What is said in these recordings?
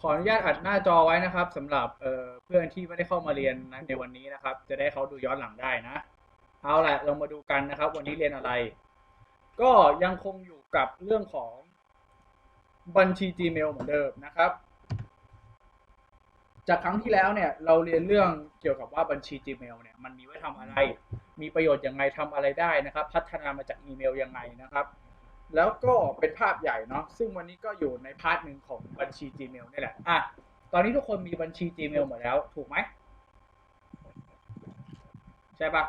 ขออนุญาตอัดหน้าจอไว้นะครับสำหรับเเพื่อนที่ไม่ได้เข้ามาเรียนนะในวันนี้นะครับ จะได้เขาดูย้อนหลังได้นะ เอาละเรามาดูกันนะครับ วันนี้เรียนอะไร ก็ยังคงอยู่กับเรื่องของบัญชี Gmail เหมือนเดิมนะครับ จากครั้งที่แล้วเนี่ยเราเรียนเรื่องเกี่ยวกับว่าบัญชี Gmail เนี่ยมันมีไว้ทำอะไร มีประโยชน์ยังไงทำอะไรได้นะครับ พัฒนามาจากอีเมลยังไงนะครับ แล้วก็เป็นภาพใหญ่เนาะซึ่งวันนี้ก็อยู่ในพาร์ทหนึ่งของบัญชี Gmail นี่แหละอะตอนนี้ทุกคนมีบัญชี Gmail หมดแล้ว ถูกไหมใช่ปะ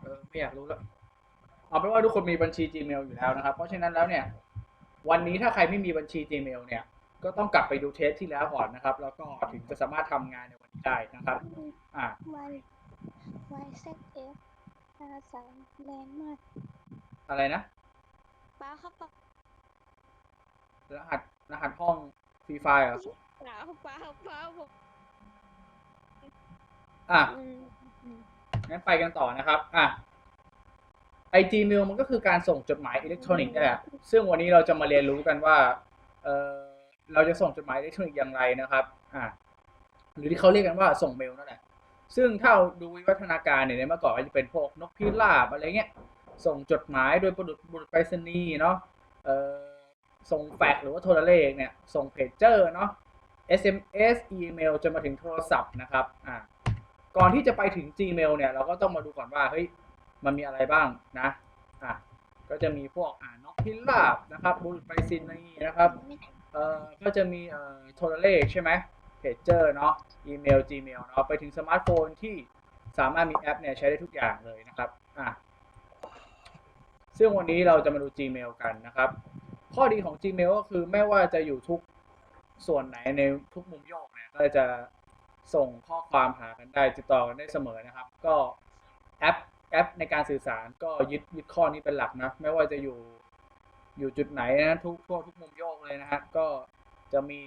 เออไม่อยากรู้แล้วเอาเป็นว่าทุกคนมีบัญชี Gmail อยู่แล้วนะครับ เพราะฉะนั้นแล้วเนี่ย วันนี้ถ้าใครไม่มีบัญชี Gmail เนี่ย ก็ต้องกลับไปดูเทสที่แล้วก่อนนะครับ แล้วก็ถึงจะสามารถทำงานในวันนี้ได้นะครับ อะ Y Y Z F ห้าสามแรงมากอะไรนะป้าครับป้ารหัสรหัสห้องฟรีไฟเหรอป้าป้าป้าผมอะอืมอืมงั้นไปกันต่อนะครับ อะไอ Gmail มันก็คือการส่งจดหมายอิเล็กทรอนิกส์นี่แหละซึ่งวันนี้เราจะมาเรียนรู้กันว่าเออเราจะส่งจดหมายอิเล็กทรอนิกส์อย่างไรนะครับ อะหรือที่เขาเรียกกันว่าส่งเมลนั่นแหละ ซึ่งถ้าดูวิวัฒนาการเนี่ยในเมื่อก่อนก็จะเป็นพวกนกพิราบอะไรเงี้ย ส่งจดหมายโดยบุรุษบุรุษไปรษณีย์เนาะเออส่งแฟกหรือว่าโทรเลขเนี่ย ส่งเพจเจอร์เนาะ SMS อีเมลจนมาถึงโทรศัพท์นะครับอ่าก่อนที่จะไปถึง Gmail เนี่ย เราก็ต้องมาดูก่อนว่าเฮ้ยมันมีอะไรบ้างนะอะก็จะมีพวกอ่านกพิราบนะครับบุรุษไปรษณีย์นะครับเอ่อก็จะมีเอ่อโทรเลขใช่ไหม เพจเจอร์เนาะอีเมล Gmail เนาะไปถึงสมาร์ทโฟนที่สามารถมีแอปเนี่ยใช้ได้ทุกอย่างเลยนะครับอะซึ่งวันนี้เราจะมาดู Gmail กันนะครับ ข้อดีของ Gmail ก็คือไม่ว่าจะอยู่ทุกส่วนไหนในทุกมุมโยกเนี่ยก็จะส่งข้อความหากันได้ติดต่อกันได้เสมอนะครับ ก็แอปแอปในการสื่อสารก็ยึดยึดข้อนี้เป็นหลักนะ ไม่ว่าจะอยู่อยู่จุดไหนนะทุกทั่วทุกมุมโยกเลยนะฮะก็จะมี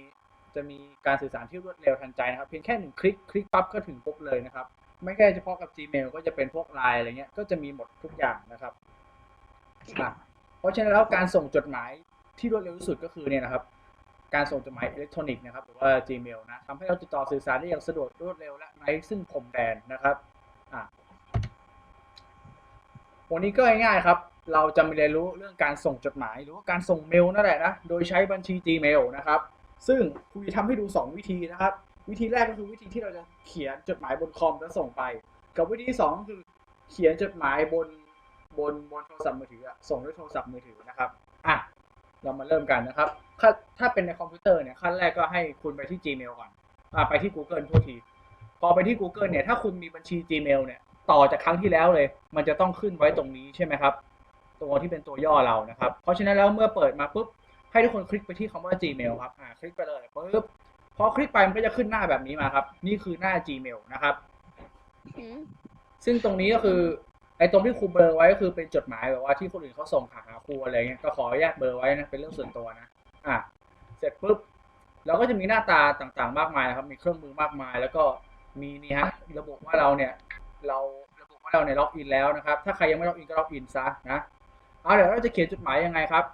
จะมีการสื่อสารที่รวดเร็วทันใจนะครับ เพียงแค่หนึ่งคลิกคลิกปั๊บก็ถึงปุ๊บเลยนะครับ ไม่แค่เฉพาะกับ Gmail ก็จะเป็นพวก Line อะไรเงี้ยก็จะมีหมดทุกอย่างนะครับเพราะฉะนั้นแล้วการส่งจดหมายที่รวดเร็วที่สุดก็คือเนี่ยนะครับ การส่งจดหมายอิเล็กทรอนิกส์นะครับหรือว่า Gmail นะทำให้เราติดต่อสื่อสารได้อย่างสะดวกรวดเร็วและไร้ซึ่งพรมแดนนะครับอะวันนี้ก็ง่ายๆครับเราจะมาเรียนรู้เรื่องการส่งจดหมายหรือว่าการส่งเมลนั่นแหละนะ โดยใช้บัญชี Gmail นะครับ ซึ่งครูจะทำให้ดู 2 วิธีนะครับ วิธีแรกก็คือวิธีที่เราจะเขียนจดหมายบนคอมแล้วส่งไป กับวิธีที่สองคือเขียนจดหมายบนบนบนโทรศัพท์มือถือส่งด้วยโทรศัพท์มือถือนะครับอะเรามาเริ่มกันนะครับ ถ้าถ้าเป็นในคอมพิวเตอร์เนี่ยขั้นแรกก็ให้คุณไปที่ Gmail ก่อนอ่าไปที่ Google ทั่วที พอไปที่ Google เนี่ยถ้าคุณมีบัญชี Gmail เนี่ยต่อจากครั้งที่แล้วเลย มันจะต้องขึ้นไว้ตรงนี้ใช่ไหมครับ ตัวที่เป็นตัวย่อเรานะครับ เพราะฉะนั้นแล้วเมื่อเปิดมาปุ๊บ ให้ทุกคนคลิกไปที่คำว่า Gmail ครับอ่าคลิกไปเลยปุ๊บพอคลิกไปมันก็จะขึ้นหน้าแบบนี้มาครับ นี่คือหน้า Gmail นะครับอืมซึ่งตรงนี้ก็คือไอ้ตรงที่ครูเบลอไว้ก็คือเป็นจดหมายแบบว่าที่คนอื่นเขาส่งหาครูอะไรเงี้ยก็ขออนุญาตเบลอไว้นะเป็นเรื่องส่วนตัวนะอะเสร็จปุ๊บเราก็จะมีหน้าตาต่างๆ มากมายนะครับ มีเครื่องมือมากมาย แล้วก็มีนี่ฮะระบุว่าเราเนี่ยเราระบุว่าเราเนี่ยล็อกอินแล้วนะครับ ถ้าใครยังไม่ล็อกอินก็ล็อกอินซะนะเอาเดี๋ยวเราจะเขียนจดหมายยังไงครับ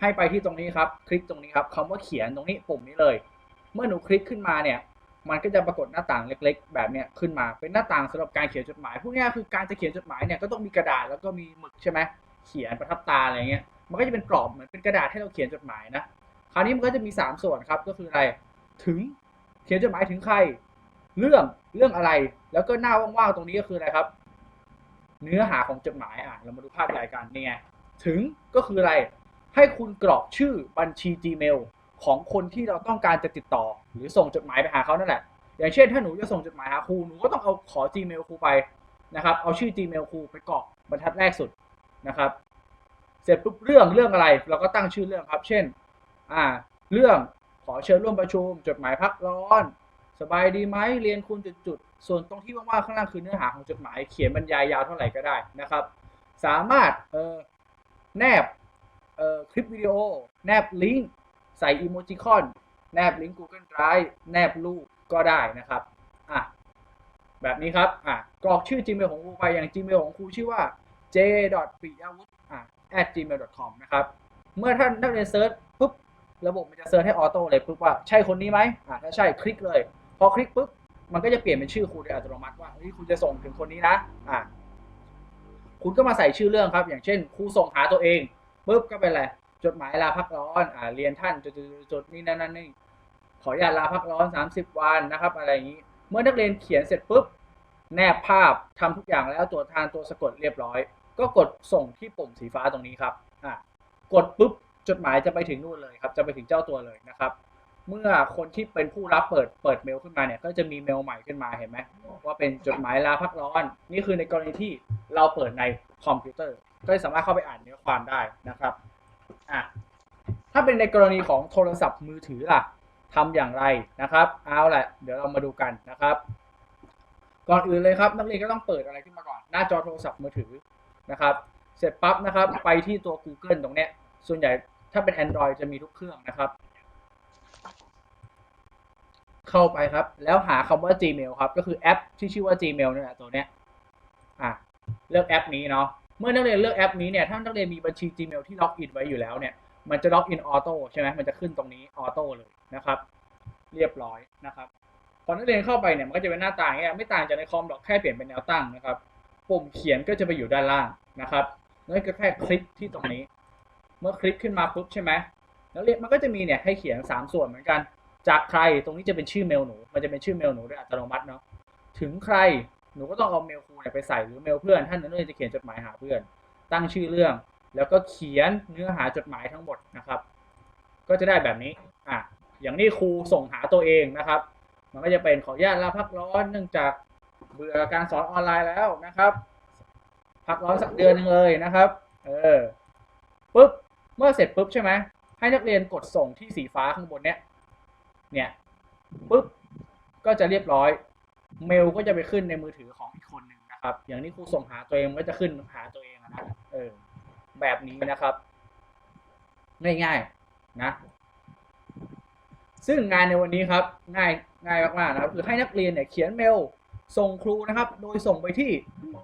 ให้ไปที่ตรงนี้ครับ คลิกตรงนี้ครับคำว่าเขียนตรงนี้ปุ่มนี้เลย เมื่อหนูคลิกขึ้นมาเนี่ย มันก็จะปรากฏหน้าต่างเล็ก ๆ แบบเนี้ยขึ้นมา เป็นหน้าต่างสำหรับการเขียนจดหมายพูดง่ายๆคือการจะเขียนจดหมายเนี่ยก็ต้องมีกระดาษแล้วก็มีหมึกใช่ไหมเขียนประทับตาอะไรเงี้ย มันก็จะเป็นกรอบเหมือนเป็นกระดาษให้เราเขียนจดหมายนะ คราวนี้มันก็จะมี 3 ส่วนครับ ก็คืออะไร ถึง เขียนจดหมายถึงใคร เรื่อง เรื่องอะไร แล้วก็หน้าว่างๆตรงนี้ก็คืออะไรครับ เนื้อหาของจดหมายอะ เรามาดูภาพใหญ่กันนี่ไง ถึงก็คืออะไร ให้คุณกรอกชื่อบัญชี Gmail ของคนที่เราต้องการจะติดต่อ หรือส่งจดหมายไปหาเขานั่นแหละ อย่างเช่น ถ้าหนูจะส่งจดหมายหาครูหนูก็ต้องเอาขอ Gmail ครูไปนะครับ เอาชื่อ Gmail ครูไปกรอกบรรทัดแรกสุดนะครับ เสร็จปุ๊บเรื่องเรื่องอะไร เราก็ตั้งชื่อเรื่องครับ เช่น อ่า เรื่องขอเชิญร่วมประชุม จดหมายพักร้อน สบายดีไหมเรียนคุณจุดๆส่วนตรงที่ว่างๆข้างล่างคือเนื้อหาของจดหมาย เขียนบรรยายยาวเท่าไหร่ก็ได้นะครับ สามารถเอ่อแนบ คลิปวิดีโอ แนบลิงก์ใส่อีโมจิคอนแนบลิงก์ Google Drive แนบรูปก็ได้นะครับอะแบบนี้ครับอะกรอกชื่อ Gmail ของครูไปอย่าง Gmail ของครูชื่อว่า j p i y a w u t h อะ at gmail com นะครับ เมื่อท่านนักเรียนเซิร์ชปุ๊บ ระบบมันจะเซิร์ชให้ออโต้เลยปุ๊บว่าใช่คนนี้ไหมอ่าถ้าใช่คลิกเลย พอคลิกปุ๊บ มันก็จะเปลี่ยนเป็นชื่อครูโดยอัตโนมัติว่าเฮ้ยคุณจะส่งถึงคนนี้นะอ่าคุณก็มาใส่ชื่อเรื่องครับ อย่างเช่นครูส่งหาตัวเอง ปุ๊บก็เป็นอะไรจดหมายลาพักร้อนอ่าเรียนท่านจุดๆๆๆนี่นั่นนั่นนี่ขออนุญาตลาพักร้อน 30 วันนะครับ อะไรอย่างนี้ เมื่อนักเรียนเขียนเสร็จปุ๊บแนบภาพทำทุกอย่างแล้วตัวทานตัวสะกดเรียบร้อย ก็กดส่งที่ปุ่มสีฟ้าตรงนี้ครับอะกดปุ๊บจดหมายจะไปถึงนู่นเลยครับ จะไปถึงเจ้าตัวเลยนะครับ เมื่อคนที่เป็นผู้รับเปิดเปิดเมลขึ้นมาเนี่ย ก็จะมีเมลใหม่ขึ้นมาเห็นไหมว่าเป็นจดหมายลาพักร้อน นี่คือในกรณีที่เราเปิดในคอมพิวเตอร์ ก็สามารถเข้าไปอ่านเนื้อความได้นะครับอะถ้าเป็นในกรณีของโทรศัพท์มือถือล่ะทำอย่างไรนะครับเอาแหละเดี๋ยวเรามาดูกันนะครับ ก่อนอื่นเลยครับ นักเรียนก็ต้องเปิดอะไรขึ้นมาก่อน หน้าจอโทรศัพท์มือถือนะครับ เสร็จปั๊บนะครับ ไปที่ตัว Google ตรงเนี้ย ส่วนใหญ่ถ้าเป็น Android จะมีทุกเครื่องนะครับ เข้าไปครับ แล้วหาคำว่า Gmail ครับ ก็คือแอปที่ชื่อว่า Gmail เนี่ยแหละตัวเนี้ยอะเลือกแอปนี้เนาะ เมื่อนักเรียนเลือกแอปนี้เนี่ยถ้านักเรียนมีบัญชี Gmail ที่ล็อกอินไว้อยู่แล้วเนี่ยมันจะล็อกอินออโต้ใช่ไหมมันจะขึ้นตรงนี้ออโต้เลยนะครับ เรียบร้อยนะครับพอนักเรียนเข้าไปเนี่ยมันก็จะเป็นหน้าตาอย่างเงี้ยไม่ต่างจากในคอมหรอกแค่เปลี่ยนเป็นแนวตั้งนะครับปุ่มเขียนก็จะไปอยู่ด้านล่างนะครับนั่นก็แค่คลิกที่ตรงนี้ เมื่อคลิกขึ้นมาปุ๊บใช่ไหมนักเรียนมันก็จะมีเนี่ยให้เขียนสามส่วนเหมือนกัน จากใครตรงนี้จะเป็นชื่อเมลหนู มันจะเป็นชื่อเมลหนูโดยอัตโนมัติเนาะถึงใคร หนูก็ต้องเอาเมลครูเนี่ยไปใส่หรือเมลเพื่อนท่านนั้นเลยจะเขียนจดหมายหาเพื่อน ตั้งชื่อเรื่อง แล้วก็เขียนเนื้อหาจดหมายทั้งหมดนะครับ ก็จะได้แบบนี้อะอย่างนี้ครูส่งหาตัวเองนะครับ มันก็จะเป็นขออนุญาตลาพักร้อนเนื่องจากเบื่อการสอนออนไลน์แล้วนะครับ พักร้อนสักเดือนหนึงเลยนะครับ เออปุ๊บเมื่อเสร็จปุ๊บใช่ไหมให้นักเรียนกดส่งที่สีฟ้าข้างบนเนี้ยเนี่ยปุ๊บก็จะเรียบร้อย เมลก็จะไปขึ้นในมือถือของอีกคนหนึ่งนะครับ อย่างนี้ครูส่งหาตัวเองก็จะขึ้นหาตัวเองนะเออแบบนี้นะครับง่ายๆนะ ซึ่งงานในวันนี้ครับง่ายง่ายมากๆนะครับ คือให้นักเรียนเนี่ยเขียนเมลส่งครูนะครับ โดยส่งไปที่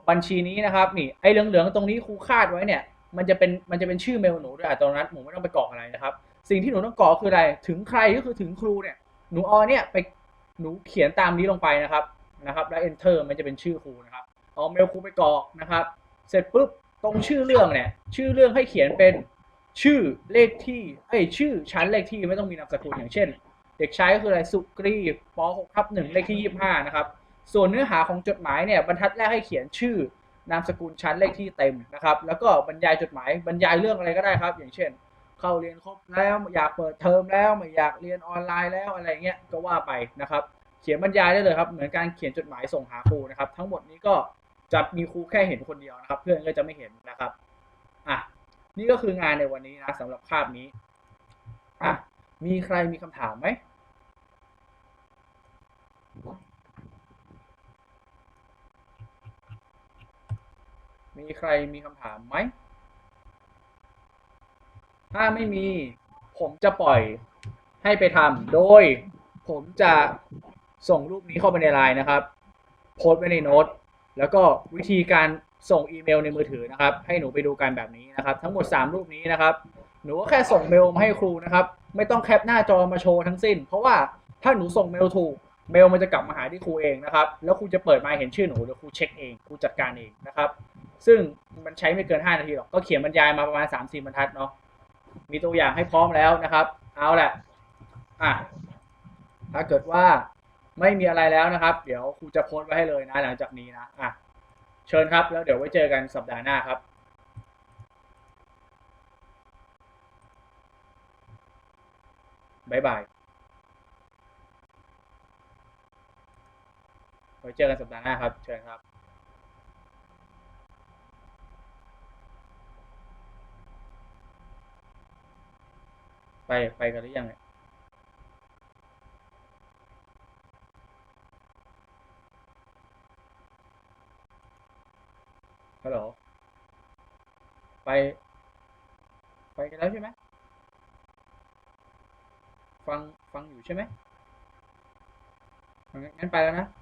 บัญชีนี้นะครับ นี่ไอ้เหลืองๆตรงนี้ครูคาดไว้เนี่ย มันจะเป็นมันจะเป็นชื่อเมลหนูด้วยอัตโนมัติหนูไม่ต้องไปกรอกอะไรนะครับ สิ่งที่หนูต้องกรอกคืออะไร ถึงใครก็คือถึงครูเนี่ยหนูเอเนี่ยไปหนูเขียนตามนี้ลงไปนะครับ นะครับ แล้ว enter มันจะเป็นชื่อครูนะครับ เอาเมลครูไปกรอกนะครับ เสร็จปุ๊บตรงชื่อเรื่องเนี่ย ชื่อเรื่องให้เขียนเป็นชื่อเลขที่เอ้ชื่อชั้นเลขที่ไม่ต้องมีนามสกุลอย่างเช่น เด็กชายก็คืออะไรสุกรีป .6 ทับ1เลขที่ 25 นะครับ ส่วนเนื้อหาของจดหมายเนี่ยบรรทัดแรกให้เขียนชื่อนามสกุลชั้นเลขที่เต็มนะครับ แล้วก็บรรยายจดหมายบรรยายเรื่องอะไรก็ได้ครับ อย่างเช่น เข้าเรียนครบแล้วอยากเปิดเทอมแล้วไม่อยากเรียนออนไลน์แล้วอะไรเงี้ยก็ว่าไปนะครับ เขียนบรรยายได้เลยครับ เหมือนการเขียนจดหมายส่งหาครูนะครับ ทั้งหมดนี้ก็จะมีครูแค่เห็นคนเดียวนะครับ เพื่อนก็จะไม่เห็นนะครับอะนี่ก็คืองานในวันนี้นะสำหรับคาบนี้อะมีใครมีคำถามไหมมีใครมีคำถามไหม ถ้าไม่มีผมจะปล่อยให้ไปทำ โดยผมจะ ส่งรูปนี้เข้าไปในไลน์นะครับ โพสต์ไว้ในโน้ต แล้วก็วิธีการส่งอีเมลในมือถือนะครับ ให้หนูไปดูกันแบบนี้นะครับ ทั้งหมด 3 รูปนี้นะครับ หนูก็แค่ส่งเมลมาให้ครูนะครับ ไม่ต้องแคปหน้าจอมาโชว์ทั้งสิ้น เพราะว่าถ้าหนูส่งเมลถูก เมลมันจะกลับมาหาที่ครูเองนะครับ แล้วครูจะเปิดมาเห็นชื่อหนูเดี๋ยวครูเช็คเอง ครูจัดการเองนะครับ ซึ่งมันใช้ไม่เกิน 5 นาทีหรอก ก็เขียนบรรยายมาประมาณ 3-4บรรทัดเนาะ มีตัวอย่างให้พร้อมแล้วนะครับ เอาแหละ อะ ถ้าเกิดว่า ไม่มีอะไรแล้วนะครับ เดี๋ยวครูจะโพสต์ไว้ให้เลยนะ หลังจากนี้นะอะเชิญครับ แล้วเดี๋ยวไว้เจอกันสัปดาห์หน้าครับบ๊ายบายไว้เจอกันสัปดาห์หน้าครับ เชิญครับไป ไปกันหรือยังเนี่ย ฮัลโหล ไป ไปกันแล้วใช่ไหม ฟัง ฟังอยู่ใช่ไหมงั้นไปแล้วนะ